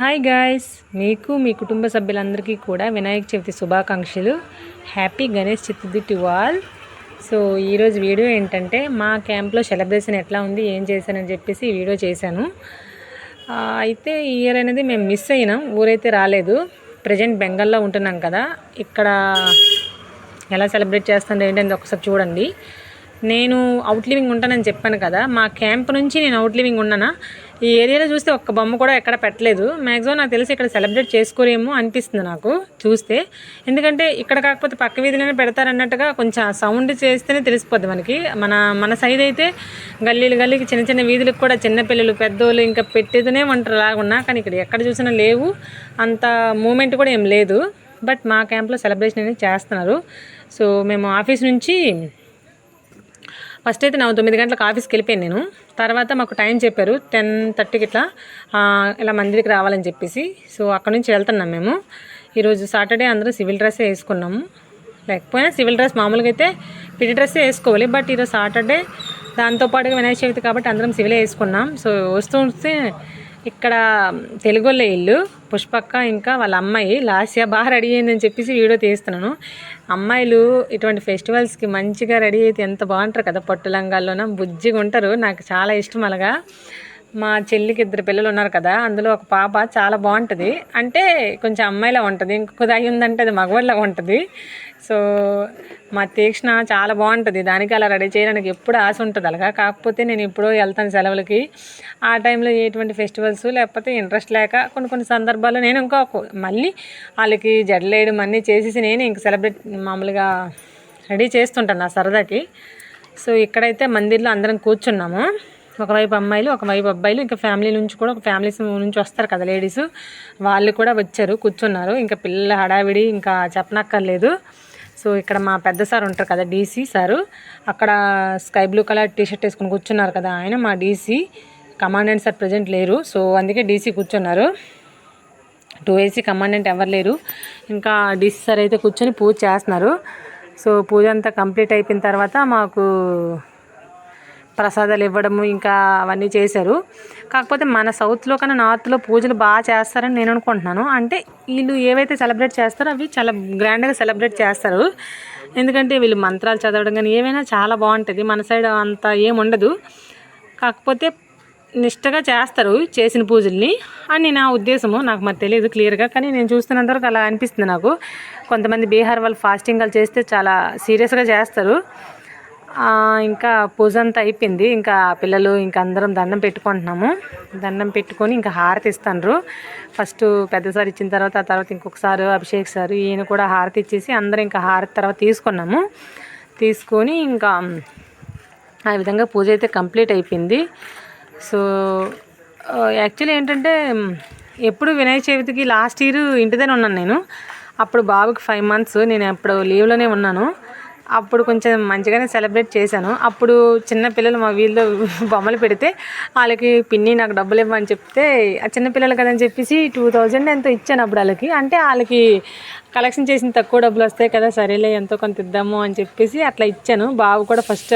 Hi guys మీకు మీ కుటుంబ సభ్యులందరికీ కూడా వినాయక చవితి శుభాకాంక్షలు. Happy Ganesh Chaturthi to all so ఈరోజు వీడియో ఏంటంటే మా క్యాంప్లో సెలబ్రేషన్ ఎట్లా ఉంది ఏం చేశానని చెప్పేసి వీడియో చేశాను. అయితే ఈ ఇయర్ అనేది మేము మిస్ అయినాం ఊరైతే రాలేదు. ప్రజెంట్ బెంగాల్లో ఉంటున్నాం కదా ఇక్కడ ఎలా సెలబ్రేట్ చేస్తుందో ఏంటంటే ఒకసారి చూడండి. నేను అవుట్ లివింగ్ ఉంటానని చెప్పాను కదా మా క్యాంప్ నుంచి నేను అవుట్ లివింగ్ ఉన్నానా? ఈ ఏరియాలో చూస్తే ఒక్క బొమ్మ కూడా ఎక్కడ పెట్టలేదు. మ్యాక్సిమం నాకు తెలిసి ఇక్కడ సెలబ్రేట్ చేసుకోరేమో అనిపిస్తుంది నాకు చూస్తే. ఎందుకంటే ఇక్కడ కాకపోతే పక్క వీధిలోనే పెడతారన్నట్టుగా కొంచెం సౌండ్ చేస్తేనే తెలిసిపోద్ది మనకి. మన మన సైడ్ అయితే గల్లీలు గల్లీకి చిన్న చిన్న వీధులకు కూడా చిన్నపిల్లలు పెద్దోళ్ళు ఇంకా పెట్టేదనే ఉంటారు లాగున్నా కానీ ఇక్కడ ఎక్కడ చూసినా లేవు. అంత మూమెంట్ కూడా ఏం లేదు. బట్ మా క్యాంప్లో సెలబ్రేషన్ అనేది చేస్తున్నారు. సో మేము ఆఫీస్ నుంచి ఫస్ట్ అయితే నా తొమ్మిది గంటలకు ఆఫీస్కి వెళ్ళిపోయాను నేను. తర్వాత మాకు టైం చెప్పారు టెన్ థర్టీకి ఇట్లా ఇలా మందిరికి రావాలని చెప్పేసి. సో అక్కడ నుంచి వెళ్తున్నాం మేము. ఈరోజు సాటర్డే అందరూ సివిల్ డ్రెస్సే వేసుకున్నాము. లేకపోయినా సివిల్ డ్రెస్ మామూలుగా అయితే పిటి డ్రెస్సే వేసుకోవాలి. బట్ ఈరోజు సాటర్డే దాంతోపాటుగా వినాయక చవితి కాబట్టి అందరం సివిలే వేసుకున్నాం. సో వస్తూ వస్తే ఇక్కడ తెలుగుళ్ళ ఇల్లు పుష్పక్క ఇంకా వాళ్ళ అమ్మాయి. లాస్య బాగా రెడీ అయిందని చెప్పేసి వీడియో తీస్తున్నాను. అమ్మాయిలు ఇటువంటి ఫెస్టివల్స్కి మంచిగా రెడీ అయితే ఎంత బాగుంటారు కదా? పట్టు లంగాల్లోన? బుజ్జిగా ఉంటారు నాకు చాలా ఇష్టం అలాగా. మా చెల్లికి ఇద్దరు పిల్లలు ఉన్నారు కదా అందులో ఒక పాప చాలా బాగుంటుంది. అంటే కొంచెం అమ్మాయిలా ఉంటుంది ఇంకొకది అయి ఉందంటే అది మగవాళ్ళలా ఉంటుంది. సో మా తీక్షణ చాలా బాగుంటుంది. దానికి అలా రెడీ చేయడానికి ఎప్పుడు ఆశ ఉంటుంది అలాగా? కాకపోతే నేను ఎప్పుడో వెళ్తాను సెలవులకి. ఆ టైంలో ఎటువంటి ఫెస్టివల్స్ లేకపోతే ఇంట్రెస్ట్ లేక కొన్ని కొన్ని సందర్భాల్లో నేను ఇంకా మళ్ళీ వాళ్ళకి జడలేయడం అన్నీ చేసేసి నేను ఇంక సెలబ్రేట్ మామూలుగా రెడీ చేస్తుంటాను నా సరదాకి. సో ఇక్కడైతే మందిర్లో అందరం కూర్చున్నాము. ఒకవైపు అమ్మాయిలు ఒకవైపు అబ్బాయిలు. ఇంకా ఫ్యామిలీ నుంచి కూడా ఒక ఫ్యామిలీస్ నుంచి వస్తారు కదా లేడీస్. వాళ్ళు కూడా వచ్చారు కూర్చున్నారు. ఇంకా పిల్లల హడావిడి ఇంకా చెప్పనక్కర్లేదు. సో ఇక్కడ మా పెద్ద సార్ ఉంటారు కదా డీసీ సారు. అక్కడ sky blue colour T shirt వేసుకుని కూర్చున్నారు కదా ఆయన మా డీసీ. కమాండెంట్ సార్ ప్రజెంట్ లేరు. సో అందుకే డీసీ కూర్చున్నారు. టూ ఏసీ కమాండెంట్ ఎవరు లేరు. ఇంకా డీసీ సార్ అయితే కూర్చొని పూజ చేస్తున్నారు. సో పూజ అంతా కంప్లీట్ అయిపోయిన తర్వాత మాకు ప్రసాదాలు ఇవ్వడము ఇంకా అవన్నీ చేశారు. కాకపోతే మన సౌత్లో కన్నా నార్త్లో పూజలు బాగా చేస్తారని నేను అనుకుంటున్నాను. అంటే వీళ్ళు ఏవైతే సెలబ్రేట్ చేస్తారో అవి చాలా గ్రాండ్గా సెలబ్రేట్ చేస్తారు. ఎందుకంటే వీళ్ళు మంత్రాలు చదవడం కానీ ఏమైనా చాలా బాగుంటుంది. మన సైడ్ అంత ఏముండదు కాకపోతే నిష్టగా చేస్తారు చేసిన పూజల్ని. అని నా ఉద్దేశము. నాకు మరి తెలియదు క్లియర్గా. కానీ నేను చూస్తున్నంతవరకు అలా అనిపిస్తుంది నాకు. కొంతమంది బీహార్ వాళ్ళు ఫాస్టింగ్ వాళ్ళు చేస్తే చాలా సీరియస్గా చేస్తారు. ఇంకా పూజ అంతా అయిపోయింది. ఇంకా పిల్లలు ఇంకా అందరం దండం పెట్టుకుంటున్నాము. దండం పెట్టుకొని ఇంకా హారతి ఇస్తాండ్రు. ఫస్ట్ పెద్దసారి ఇచ్చిన తర్వాత ఆ తర్వాత ఇంకొకసారి అభిషేక్ సార్ ఈయన కూడా హారతి ఇచ్చేసి అందరం ఇంకా హారతి తర్వాత తీసుకున్నాము. తీసుకొని ఇంకా ఆ విధంగా పూజ అయితే కంప్లీట్ అయిపోయింది. సో యాక్చువల్లీ ఏంటంటే ఎప్పుడు వినాయక చవితికి లాస్ట్ ఇయర్ ఇంటిదనే ఉన్నాను నేను. అప్పుడు బాబుకి ఫైవ్ మంత్స్ నేను అప్పుడు లీవ్లోనే ఉన్నాను. అప్పుడు కొంచెం మంచిగానే సెలబ్రేట్ చేశాను. అప్పుడు చిన్న పిల్లలు మా వీళ్ళు బొమ్మలు పెడితే వాళ్ళకి పిన్ని నాకు డబ్బులు ఇవ్వమని చెప్తే ఆ చిన్నపిల్లలు కదని చెప్పేసి టూ థౌజండ్ ఎంతో ఇచ్చాను అప్పుడు వాళ్ళకి. అంటే వాళ్ళకి కలెక్షన్ చేసిన తక్కువ డబ్బులు వస్తాయి కదా సరేలే ఎంతో కొంత ఇద్దాము అని చెప్పేసి అట్లా ఇచ్చాను. బాబు కూడా ఫస్ట్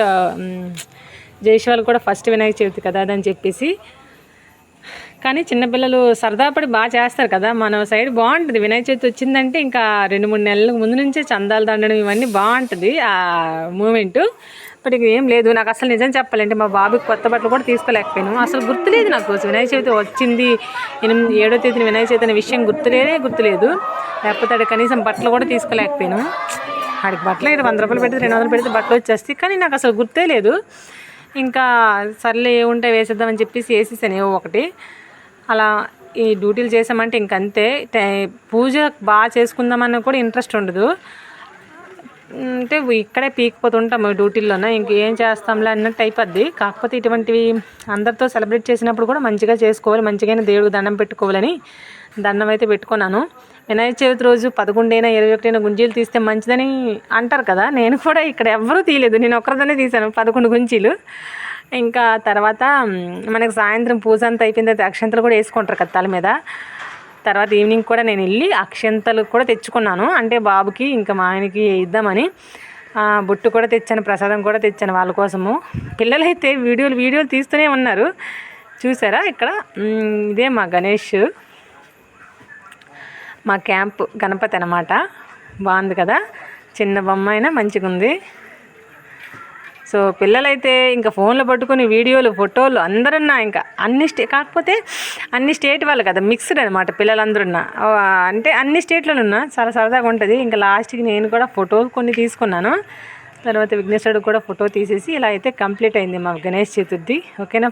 జైశ్వాల్ కూడా ఫస్ట్ వినాయక చవితి కదా అదని చెప్పేసి కానీ చిన్నపిల్లలు సరదా పడి బాగా చేస్తారు కదా. మన సైడ్ బాగుంటుంది. వినాయక చవితి వచ్చిందంటే ఇంకా రెండు మూడు నెలల ముందు నుంచే చందాలు దండడం ఇవన్నీ బాగుంటుంది ఆ మూమెంట్. బట్ ఇక ఏం లేదు. నాకు అసలు నిజం చెప్పాలంటే మా బాబుకి కొత్త బట్టలు కూడా తీసుకోలేకపోయాను. అసలు గుర్తులేదు నాకు వినాయక చవితి వచ్చింది ఎనిమిది ఏడో తేదీన వినాయక చవితి అనే విషయం గుర్తులేదే గుర్తులేదు. లేకపోతే ఆడ కనీసం బట్టలు కూడా తీసుకోలేకపోయాను. ఆడికి బట్టలు అయితే వంద రూపాయలు పెడితే రెండు వందలు పెడితే బట్టలు వచ్చేస్తాయి. కానీ నాకు అసలు గుర్తే లేదు. ఇంకా సర్లే ఏ ఉంటే వేసేద్దామని చెప్పేసి వేసేసాను ఏవో ఒకటి. అలా ఈ డ్యూటీలు చేసామంటే ఇంకంతే. టై- పూజ బాగా చేసుకుందామన్న కూడా ఇంట్రెస్ట్ ఉండదు. అంటే ఇక్కడే పీకిపోతుంటాము డ్యూటీల్లోనే. ఇంకేం చేస్తాంలే అన్నట్టు అయిపోద్ది. కాకపోతే ఇటువంటివి అందరితో సెలబ్రేట్ చేసినప్పుడు కూడా మంచిగా చేసుకోవాలి. మంచిగానే దేవుడికి దండం పెట్టుకోవాలని దండం అయితే పెట్టుకున్నాను. వినాయక చవితి రోజు పదకొండైనా ఇరవై ఒకటైనా గుంజీలు తీస్తే మంచిదని అంటారు కదా. నేను కూడా ఇక్కడ ఎవ్వరూ తీయలేదు. నేను ఒక్కరితోనే తీశాను పదకొండు గుంజీలు. ఇంకా తర్వాత మనకు సాయంత్రం పూజ అంతా అయిపోయిన తర్వాత అక్షంతలు కూడా వేసుకుంటారు కదా తల మీద. తర్వాత ఈవినింగ్ కూడా నేను వెళ్ళి అక్షంతలు కూడా తెచ్చుకున్నాను. అంటే బాబుకి ఇంకా మా ఆయనకి ఇద్దామని బొట్టు కూడా తెచ్చాను ప్రసాదం కూడా తెచ్చాను వాళ్ళ కోసము. పిల్లలైతే వీడియోలు వీడియోలు తీస్తూనే ఉన్నారు. చూసారా ఇక్కడ? ఇదే మా గణేష్. మా క్యాంప్ గణపతి అనమాట బాగుంది కదా? చిన్న బొమ్మ అయినా మంచిగా ఉంది సో పిల్లలైతే ఇంకా ఫోన్లో పట్టుకుని వీడియోలు ఫోటోలు అందరున్నా ఇంకా అన్ని స్టే కాకపోతే అన్ని స్టేట్ వాళ్ళు కదా మిక్స్డ్ అనమాట పిల్లలందరున్నా. అంటే అన్ని స్టేట్లలో ఉన్నా చాలా సరదాగా ఉంటుంది. ఇంకా లాస్ట్కి నేను కూడా ఫోటోలు కొన్ని తీసుకున్నాను. తర్వాత విఘ్నేశ్వరుడు కూడా ఫోటో తీసేసి ఇలా అయితే కంప్లీట్ అయింది మా గణేష్ చతుర్థి. ఓకేనా